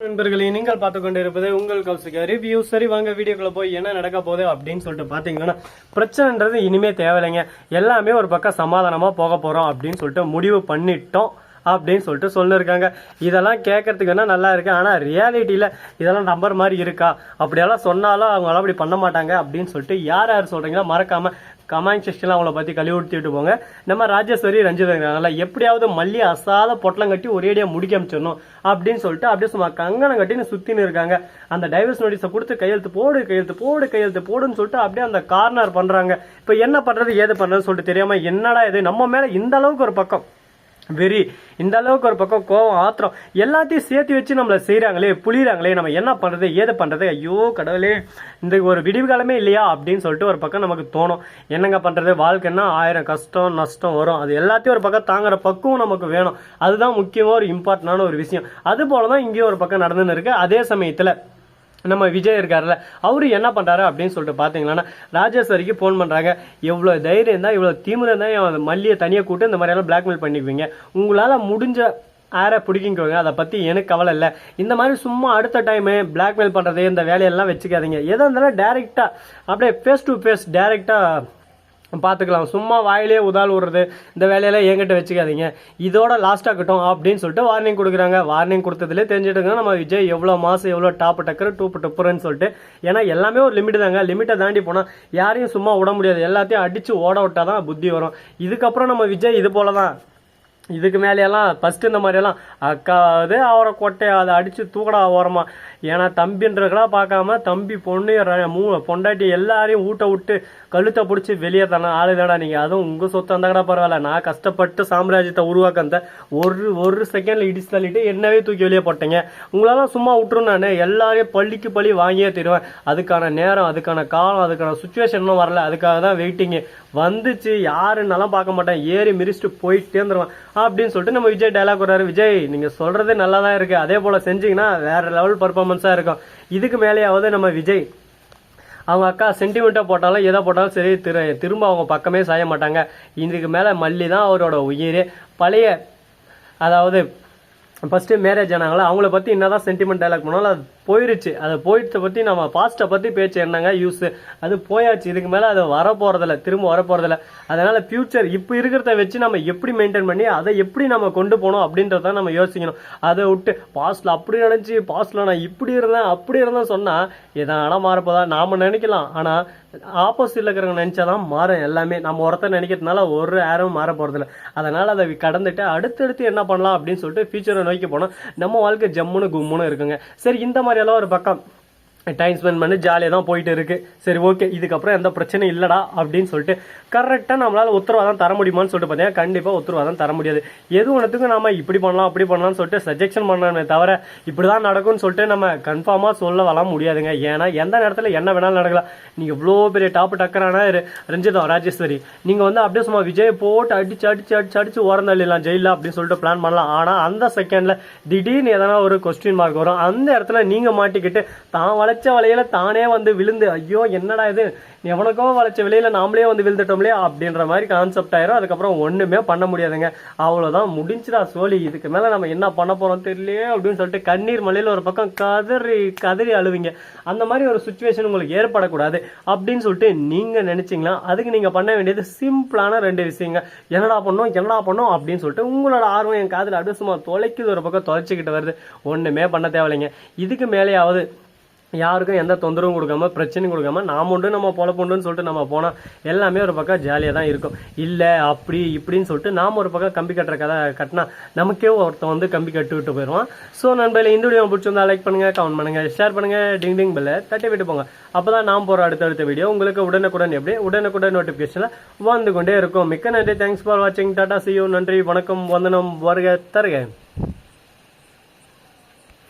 நண்பர்களே நீங்கள் பார்த்து கொண்டு இருப்பது உங்கள் கௌசிகா ரிவ்யூ சரி வாங்க வீடியோக்குள்ள போய் என்ன நடக்க போகுது அப்படின்னு சொல்லிட்டு பார்த்தீங்கன்னா பிரச்சனைன்றது இனிமே தேவையில்லைங்க. எல்லாமே ஒரு பக்கம் சமாதானமாக போக போகிறோம் அப்படின்னு சொல்லிட்டு முடிவு பண்ணிட்டோம் அப்படின்னு சொல்லிட்டு சொல்லியிருக்காங்க இதெல்லாம் கேட்கறதுக்குன்னா நல்லா இருக்கு? ஆனால் ரியாலிட்டியில் இதெல்லாம் நம்பர் மாதிரி இருக்கா? அப்படியெல்லாம் சொன்னாலும் அவங்களாம் அப்படி பண்ண மாட்டாங்க அப்படின்னு சொல்லிட்டு யார் யார் சொல்கிறீங்களோ மறக்காமல் கமெண்ட் செக்ஷன்ல அவங்கள பத்தி கழுவி ஊற்றிட்டு போங்க. நம்ம ராஜேஸ்வரி ரஞ்சித் எப்படியாவது மல்லி அசாத பொட்டலம் கட்டி ஒரேடியா முடிக்க அமைச்சிடணும் அப்படின்னு சொல்லிட்டு அப்படியே சும்மா கங்கணம் கட்டின்னு சுத்தின்னு இருக்காங்க. அந்த டைவர்ஸ் நோட்டீஸை கொடுத்து கையெழுத்து போடு கையெழுத்து போடு கையெழுத்து போடுன்னு சொல்லிட்டு அப்படியே அந்த கார்னர் பண்றாங்க. இப்போ என்ன பண்றது ஏது பண்றதுன்னு சொல்லிட்டு தெரியாம என்னடா இது நம்ம மேல இந்த அளவுக்கு ஒரு பக்கம். வெறி. இந்த அளவுக்கு ஒரு பக்கம் கோவம் ஆத்திரம் எல்லாத்தையும் சேர்த்து வச்சு நம்மளை செய்கிறாங்களே புளிகிறாங்களே நம்ம என்ன பண்ணுறது ஏது பண்ணுறது ஐயோ கடவுளே இந்த ஒரு விடிவு காலமே இல்லையா அப்படின்னு சொல்லிட்டு ஒரு பக்கம் நமக்கு தோணும். என்னங்க பண்ணுறது வாழ்க்கைன்னா ஆயிரம் கஷ்டம் நஷ்டம் வரும். அது எல்லாத்தையும் ஒரு பக்கம் தாங்குற பக்குவம் நமக்கு வேணும். அதுதான் முக்கியமாக ஒரு இம்பார்ட்டண்டான ஒரு விஷயம். அது போல தான் இங்கேயும் ஒரு பக்கம் நடந்துன்னு இருக்கு. அதே சமயத்தில் நம்ம விஜய் இருக்காருல்ல அவரு என்ன பண்றாரு அப்படின்னு சொல்லிட்டு பாத்தீங்கன்னா ராஜேஸ்வரிக்கு ஃபோன் பண்றாங்க. எவ்வளவு தைரியம் தான் இவ்வளவு தீவிரம் தான் மல்லியை தனியா கூட்டு இந்த மாதிரி எல்லாம் பிளாக்மெயில் பண்ணிக்குவீங்க. உங்களால முடிஞ்ச ஆரை பிடிக்கிக்கோங்க அதை பற்றி எனக்கு கவலை இல்லை. இந்த மாதிரி சும்மா அடுத்த டைமு பிளாக்மெயில் பண்ணுறது இந்த வேலையெல்லாம் வச்சுக்காதீங்க. எதாக இருந்தாலும் டேரெக்டாக அப்படியே ஃபேஸ் டு ஃபேஸ் டேரெக்டாக பார்த்துக்கலாம் சும்மா வாயிலே உதால் விடுறது இந்த வேலையெல்லாம் என்கிட்ட வச்சுக்காதீங்க. இதோட லாஸ்ட் ஆகட்டும் அப்படின்னு சொல்லிட்டு வார்னிங் கொடுக்குறாங்க. வார்னிங் கொடுத்ததுலே தெரிஞ்சுட்டுங்க நம்ம விஜய் எவ்வளோ மாதம் எவ்வளோ டாப் டக்கர் டூப் டப்புறன்னு சொல்லிட்டு ஏன்னா எல்லாமே ஒரு லிமிட் தாங்க. லிமிட்டை தாண்டி போனால் யாரையும் சும்மா விட முடியாது. எல்லாத்தையும் அடித்து ஓட விட்டாதான் தான் புத்தி வரும். இதுக்கப்புறம் நம்ம விஜய் இது போல தான் இதுக்கு மேலேயெல்லாம் ஃபஸ்ட்டு இந்த மாதிரியெல்லாம் அக்காவது அவரை கொட்டை அதை அடித்து தூக்கடா ஓரமா. ஏன்னா தம்பின்றதுக்கெல்லாம் பார்க்காம தம்பி பொண்ணு மூ பொண்டாட்டி எல்லாரையும் ஊட்ட விட்டு கழுத்தை பிடிச்சி வெளியே தானே ஆளுதாடா நீங்கள் அதுவும் உங்கள் சொத்து அந்த பரவாயில்ல. நான் கஷ்டப்பட்டு சாம்ராஜ்யத்தை உருவாக்க அந்த ஒரு ஒரு செகண்டில் இடிச்சு தள்ளிட்டு என்னவே தூக்கி வெளியே போட்டேங்க. உங்களெல்லாம் சும்மா விட்டுரும் நான். எல்லாரையும் பள்ளிக்கு பள்ளி வாங்கியே தருவேன். அதுக்கான நேரம் அதுக்கான காலம் அதுக்கான சுச்சுவேஷனும் வரல. அதுக்காக தான் வெயிட்டிங்கு வந்துச்சு யாருன்னாலாம் பார்க்க மாட்டேன். ஏறி மிரிச்சிட்டு போயிட்டே இருந்துருவேன் அப்படின்னு சொல்லிட்டு நம்ம விஜய் டைலாக் வர்றாரு. விஜய் நீங்க சொல்றதே நல்லா தான் இருக்கு. அதே போல செஞ்சீங்கன்னா வேற லெவல் பர்ஃபார்மன்ஸா இருக்கும். இதுக்கு மேலேயாவது நம்ம விஜய் அவங்க அக்கா சென்டிமெண்ட்டாக போட்டாலும் எதை போட்டாலும் சரி திரு திரும்ப அவங்க பக்கமே சாய மாட்டாங்க. இதுக்கு மேலே மல்லி தான் அவரோட உயிர். பழைய அதாவது ஃபஸ்ட்டு மேரேஜ் ஆனாங்களா அவங்கள பற்றி என்ன தான் சென்டிமெண்ட் டைலாக் பண்ணாலும் அது போயிருச்சு. அதை போயிட்ட பற்றி நம்ம பாஸ்ட்டை பற்றி பேச்சு என்னங்க? யூஸ் அது போயாச்சு. இதுக்கு மேலே அது வர போகிறதில்ல திரும்ப வர போகிறதில்ல அதனால் ஃப்யூச்சர் இப்போ இருக்கிறத வச்சு நம்ம எப்படி மெயின்டைன் பண்ணி அதை எப்படி நம்ம கொண்டு போகணும் அப்படின்றத நம்ம யோசிக்கணும். அதை விட்டு பாஸ்ட்டில் அப்படி நினச்சி பாஸ்ட்டில் நான் இப்படி இருந்தேன் அப்படி இருந்தேன் சொன்னால் எதனா மாறப்போதா நாம் நினைக்கலாம். ஆனால் ஆப்போசிட்ல இருக்கிறவங்க நினைச்சாதான் மாறும் எல்லாமே. நம்ம ஒருத்தர் நினைக்கிறதுனால ஒரு யாரும் மாற போகிறதில்ல அதனால அதை கடந்துட்டு அடுத்தடுத்து என்ன பண்ணலாம் அப்படின்னு சொல்லிட்டு ஃபியூச்சரை நோக்கி போனோம். நம்ம வாழ்க்கை ஜம்முன்னு கும்முன்னு இருக்குங்க. சரி இந்த மாதிரி எல்லாம் ஒரு பக்கம் டைம் ஸ்பெண்ட் பண்ணி ஜாலியாக தான் போயிட்டு இருக்கு. சரி ஓகே இதுக்கப்புறம் எந்த பிரச்சனையும் இல்லைடா அப்படின்னு சொல்லிட்டு கரெக்டாக நம்மளால் உத்தரவாதம் தர முடியுமான்னு சொல்லிட்டு பார்த்தீங்கன்னா கண்டிப்பாக உத்தரவாதம் தர முடியாது. எது ஒன்றுத்துக்கும் நம்ம இப்படி பண்ணலாம் அப்படி பண்ணலாம்னு சொல்லிட்டு சஜெக்ஷன் பண்ணணுமே தவிர இப்படி தான் நடக்கும்னு சொல்லிட்டு நம்ம கன்ஃபார்மாக சொல்ல வரலாம் முடியாதுங்க. ஏன்னா எந்த நேரத்தில் என்ன வேணாலும் நடக்கலாம். நீங்கள் இவ்வளோ பெரிய டாப் டக்கரான ரஞ்சிதம் ராஜேஸ்வரி நீங்கள் வந்து அப்படியே சும்மா விஜய் போட்டு அடிச்சு அடிச்சு அடிச்சு அடிச்சு ஓரம் தள்ளிடலாம். ஜெயிலில் அப்படின்னு சொல்லிட்டு பிளான் பண்ணலாம். ஆனால் அந்த செகண்டில் திடீர்னு எதனா ஒரு கொஸ்டின் மார்க் வரும். அந்த இடத்துல நீங்கள் மாட்டிக்கிட்டு தான் வளைச்ச வலையில தானே வந்து விழுந்து ஐயோ என்னடா இது? எவனுக்கோ வளைச்ச விலையில நாமளே வந்து விழுந்துட்டோம்லே அப்படின்ற மாதிரி கான்செப்ட் ஆயிரும். அதுக்கப்புறம் ஒண்ணுமே பண்ண முடியாதுங்க. அவ்வளவுதான் முடிஞ்சுடா சோழி. இதுக்கு மேல நம்ம என்ன பண்ண போறோம் தெரியலையே அப்படின்னு சொல்லிட்டு கண்ணீர் மலையில ஒரு பக்கம் கதறி கதறி அழுவீங்க. அந்த மாதிரி ஒரு சுச்சுவேஷன் உங்களுக்கு ஏற்படக்கூடாது அப்படின்னு சொல்லிட்டு நீங்க நினைச்சீங்களா? அதுக்கு நீங்க பண்ண வேண்டியது சிம்பிளான ரெண்டு விஷயங்க. என்னடா பண்ணோம் என்னடா பண்ணோம் அப்படின்னு சொல்லிட்டு உங்களோட ஆர்வம் என் காதில் அப்படியே சும்மா தொலைக்குது. ஒரு பக்கம் தொலைச்சிக்கிட்டு வருது. ஒண்ணுமே பண்ண தேவையில்லைங்க. இதுக்கு மேலேயாவது யாருக்கும் எந்த தொந்தரவும் கொடுக்காம பிரச்சனையும் கொடுக்காம நாம உண்டு நம்ம பொழப்புண்டுன்னு சொல்லிட்டு நம்ம போனால் எல்லாமே ஒரு பக்கம் ஜாலியாக தான் இருக்கும். இல்லை அப்படி இப்படின்னு சொல்லிட்டு நாம் ஒரு பக்கம் கம்பி கட்டுற கதை கட்டினா நமக்கே ஒருத்தன் வந்து கம்பி கட்டு விட்டு போயிடுவான். ஸோ நண்பர்களே இந்த வீடியோ பிடிச்சிருந்தா லைக் பண்ணுங்கள் கமெண்ட் பண்ணுங்கள் ஷேர் பண்ணுங்கள் டிங் டிங் பெல்ல தட்டி விட்டு போங்க. அப்போ தான் நாம் போகிற அடுத்தடுத்த வீடியோ உங்களுக்கு உடனுக்குடன் எப்படி உடனுக்குடன் நோட்டிஃபிகேஷனில் வந்து கொண்டே இருக்கும். மிக்க நன்றி தேங்க்ஸ் ஃபார் வாட்சிங் டாடா சியூ நன்றி வணக்கம் வந்தனம் வருக தருக.